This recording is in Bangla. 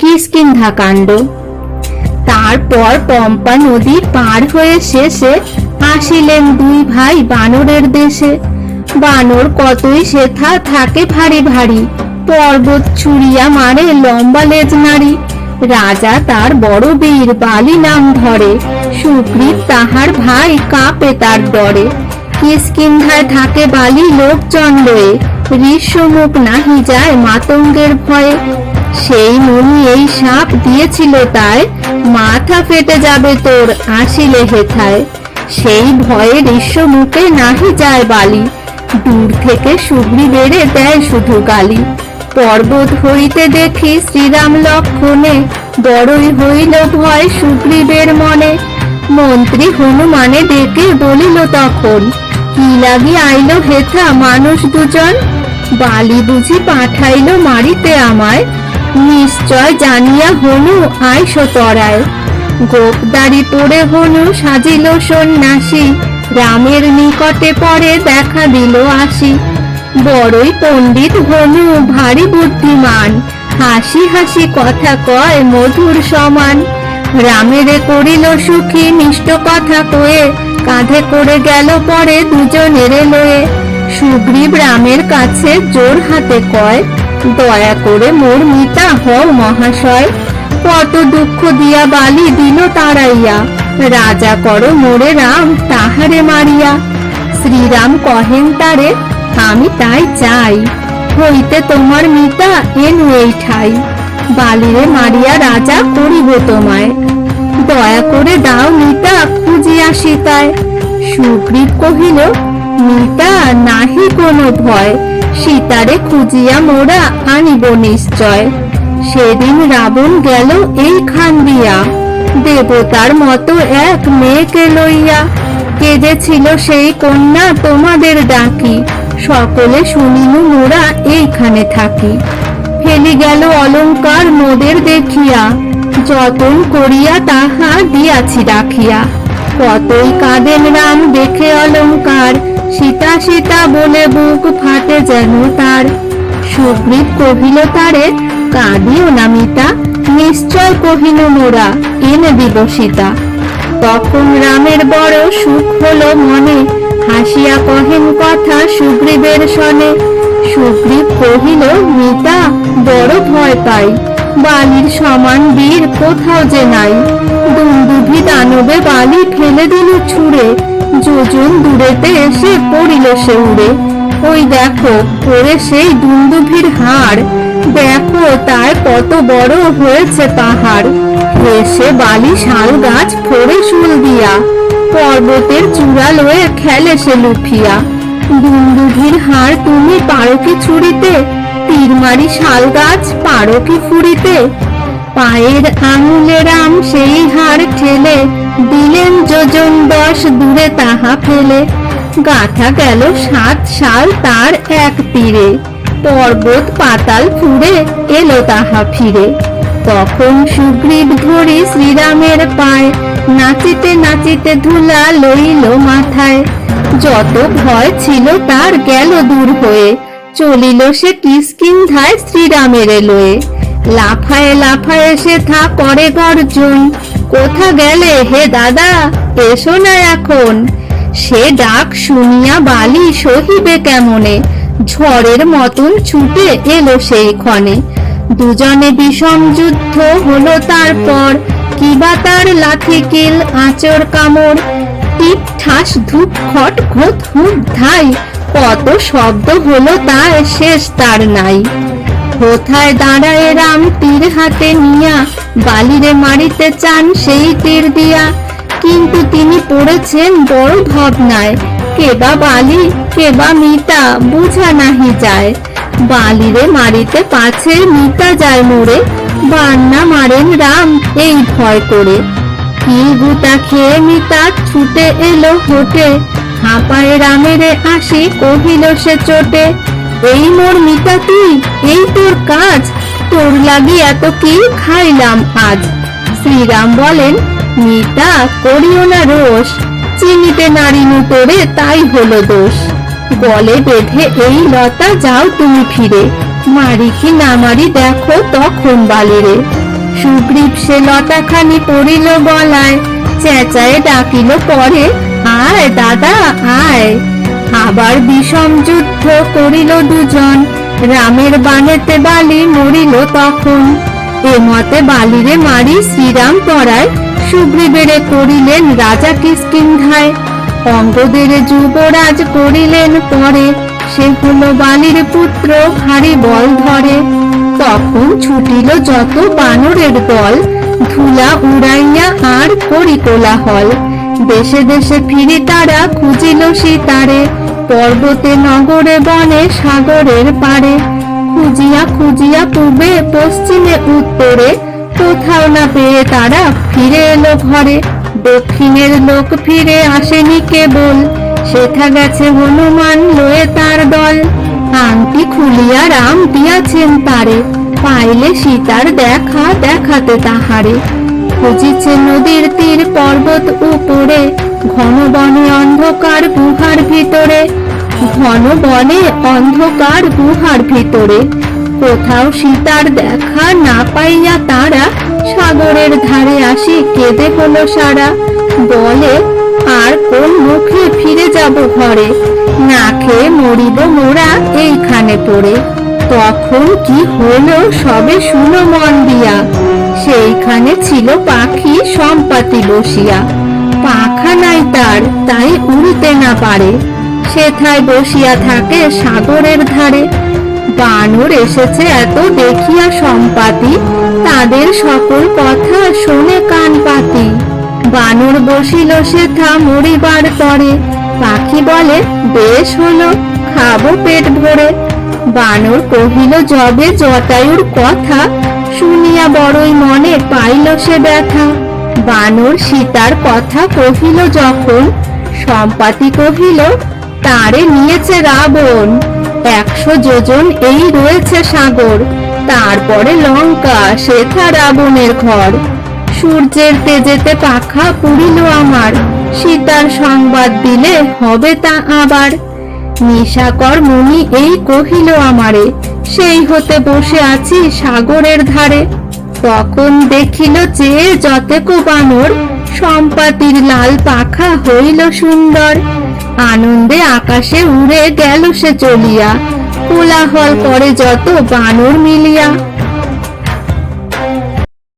কিষ্কিন্ধা কাণ্ড তারপর পম্পা নদী পার হয়ে শেষে আসিলেন দুই ভাই বানরের দেশে। বানর কতই সেথা থাকে ভারী ভারী, পর্বত ছুড়িয়া মারে লম্বা লেজ নারী। রাজা তার বড় বীর বালি নাম ধরে, সুগ্রীব তাহার ভাই কাঁপে তার ডরে। কিষ্কিন্ধায় থাকে বালি লোকজন লয়ে ঋষ্যমুখ নাহি যায় মাতঙ্গের ভয়ে। সেই মুনি এই সাপ দিয়েছিল তাই মাথা ফেটে যাবে তোর আসিলে হেথায়। সেই ভয়ে ঋষ্যমুখে নাহি যায় বালি। দূর থেকে সুগ্রী বেড়ে দেয় শুধু গালি। পর্বত হইতে দেখি শ্রীরাম লক্ষণে বড়ই হইল ভয় সুগ্রীবের মনে। মন্ত্রী হনুমানে ডেকে বলিল তখন, কি লাগি আইল হেথা মানুষ দুজন? বালি বুঝি পাঠাইল মারিতে আমায়। নিশ্চয় জানিয়া হনু আইস তরায় গোপদারি পরে হনু সাজিল সন্ন্যাসী, রামের নিকটে পরে দেখা দিল আসি। বড়ই পণ্ডিত হনু, ভারী বুদ্ধিমান, হাসি হাসি কথা কয় মধুর সমান। রামেরে করিল সুখী মিষ্ট কথা কয়ে, কাঁধে করে গেল পরে দুজনেরে লয়ে। সুগ্রীব রামের কাছে জোর হাতে কয় দয়া করে মোর মিতা হও মহাশয়। কত দুঃখ দিয়া বালি দিল তাড়াইয়া রাজা করো মোরে রাম তাহারে মারিয়া। শ্রীরাম কহেন তারে, আমি তাই চাই। হইতে তোমার মিতা এনু এই ঠাই। বালিরে মারিয়া রাজা করিব তোমায়। দয়া করে দাও মিতা খুঁজিয়া সীতায়। সুগ্রীব কহিল, মিতা, নাহি কোনো ভয়। সীতারে খুঁজিয়া মোরা আনিব নিশ্চয়। সেদিন রাবণ গেল এই খান দিয়া। দেবতার মতো এক মেয়েকে লইয়া। কেঁদেছিল সেই কন্যা তোমাদের ডাকি। সকলে শুনিনু মোরা এইখানে থাকি। ফেলি গেল অলঙ্কার মোদের দেখিয়া। যতন করিয়া তাহা দিয়াছি রাখিয়া। কতই কাঁদেন রাম দেখে অলংকার, সীতা সীতা বলে বুক ফাটে যেন তার। সুগ্রীব কহিল, তারে কাঁদিও না মিতা, নিশ্চয় কহিল মোরা এনে দিব সীতা তখন রামের বড় সুখ হলো মনে, হাসিয়া কহেন কথা সুগ্রীবের সনে সুগ্রীব কহিল, মিতা, বড় ভয় পাই। বালির সমান বীর কোথাও যে নাই। দুন্দুভি দানবে বালি ফেলে দিল ছুঁড়ে। যোজন দূরেতে এসে পড়িল সে উড়ে ওই দেখো পড়ে সেই দুন্দুভির হাড়। দেখো, তার কত বড় হয়েছে পাহাড়। হেসে বালি শাল গাছ ফোড়ে শুল দিয়া। পর্বতের চূড়া লয়ে খেলে সে লুফিয়া। দুন্দুভির হাড় তুমি পারো কি ছুড়িতে? তীর মারি শাল গাছ পারো কি ফুরিতে। পায়ের আঙুলে রাম সেই হাড় ঠেলে, দিলেন যোজন দশ দূরে তাহা ফেলে। গাথা গেল সাত সাল তার এক তীরে, পর্বত পাতাল ফুরে এলো তাহা ফিরে। তখন সুগ্রীব ধরি শ্রীরামের পায়, নাচিতে নাচিতে ধুলা লইল মাথায়। যত ভয় ছিল তার গেল দূর হয়ে চলিল সে কিষ্কিন্ধায় শ্রীরামের লয়ে। লাফায়ে লাফায়ে সে থা করে গর্জন, কোথা গেলে হে দাদা? এসো না এখন। সে ডাক শুনিয়া বালি সহিবে কেমনে? ঝড়ের মতন ছুটে এলো সেই ক্ষণে দুজনে বিষম যুদ্ধ হলো তারপর কিবা তার লাঠি কিল আচর কামড়। টিপ ঠাস ধূপ খট হুক ধাই কত শব্দ হলো তার শেষ তার নাই। কোথায় দাঁড়ায় রাম তীর হাতে নিয়া, বালিরে মারিতে চান সেই তীর দিয়া। কিন্তু তিনি পড়েছেন বড় ভাবনায় কেবা বালি কেবা মিতা, বুঝা নাহি যায়। বালিরে মারিতে পাছে মিতা যায় মোড়ে, বান্না মারেন রাম এই ভয় করে। কি গুতা খেয়ে মিতা ছুটে এলো হোটে হাঁপায় রামেরে আসি কহিল সে চোটে, এই মোর মিতা তুই এই তোর কাজ? তোর এত কি খাইলাম আজ? শ্রীরাম বলেন, মিতা, করিও না রোষ। চিনিতে তোরে তাই হলো দোষ। গলে বেঁধে, এই লতা, যাও তুমি ফিরে। মারি কি না মারি দেখো তখন বালিরে। সুগ্রীব সে লতাখানি পড়িল গলায়, চেঁচায়ে ডাকিল পরে আয় দাদা আয় আবার বিষম যুদ্ধ করিল দুজন। রামের বানেতে বালি মরিল তখন। এ মতে বালিরে মারি শ্রীরাম পরায়। সুগ্রীবেরে করিলেন রাজা কিষ্কিন্ধায়। অঙ্গদের যুবরাজ করিলেন পরে। সে হলো বালির পুত্র ভারী বল ধরে। তখন ছুটিল যত বানরের দল ধুলা উড়াইয়া আর করি কোলাহল। দেশে দেশে ফিরি তারা খুঁজিল সীতারে, পর্বতে, নগরে, বনে, সাগরের পারে খুঁজিয়া খুঁজিয়া পূবে, পশ্চিমে, উত্তরে, কোথাও না পেয়ে তারা ফিরে এলো ঘরে। দক্ষিণের লোক ফিরে আসেনি কেবল, সেথা গেছে হনুমান লয়ে তার দল। আংটি খুলিয়া রাম দিয়াছেন তারে, পাইলে সীতার দেখা দেখাতে তাহারে। খুঁজিছে নদীর তীর, পর্বত উপরে ঘন বনে অন্ধকার গুহার ভিতরে, ঘন বনে অন্ধকার গুহার ভিতরে। কোথাও সীতার দেখা না পাইয়া তারা সাগরের ধারে আসি কেঁদে হলো সারা। বলে, আর কোন মুখে ফিরে যাব ঘরে? না খেয়ে মরিব মোরা এইখানে পড়ে। তখন কি হলো সবে শুনো মন দিয়া। সেইখানে ছিল পাখি সম্পাতি বসিয়া। পাখা নাই তার, তাই উড়তে না পারে। সেথায় বসিয়া থাকে সাগরের ধারে। বানর এসেছে এত দেখিয়া সম্পাতি, তাদের সকল কথা শোনে কান পাতি বানর বসিল সেথা মরিবার তরে পাখি বলে, বেশ হলো, খাব পেট ভরে। বানর কহিল, যবে জটায়ুর কথা, শুনিয়া বড়ই মনে পাইল সে ব্যথা। বানর সীতার কথা কহিল যখন, সম্পাতি কহিল, তারে নিয়েছে রাবণ। একশো যোজন এই রয়েছে সাগর। তারপরে লঙ্কা শেখা রাবণের ঘর। সূর্যের তেজেতে পাখা পুরিল আমার। সীতার সংবাদ দিলে হবে তা আবার। নিশাকর মুনি এই কহিল আমারে, সেই হতে বসে আছি সাগরের ধারে। তখন দেখিল যে যতেক বানর সম্পাতির লাল পাখা হইল সুন্দর। আনন্দে আকাশে উড়ে গেল সে চলিয়া। কোলাহল করে যত বানর মিলিয়া।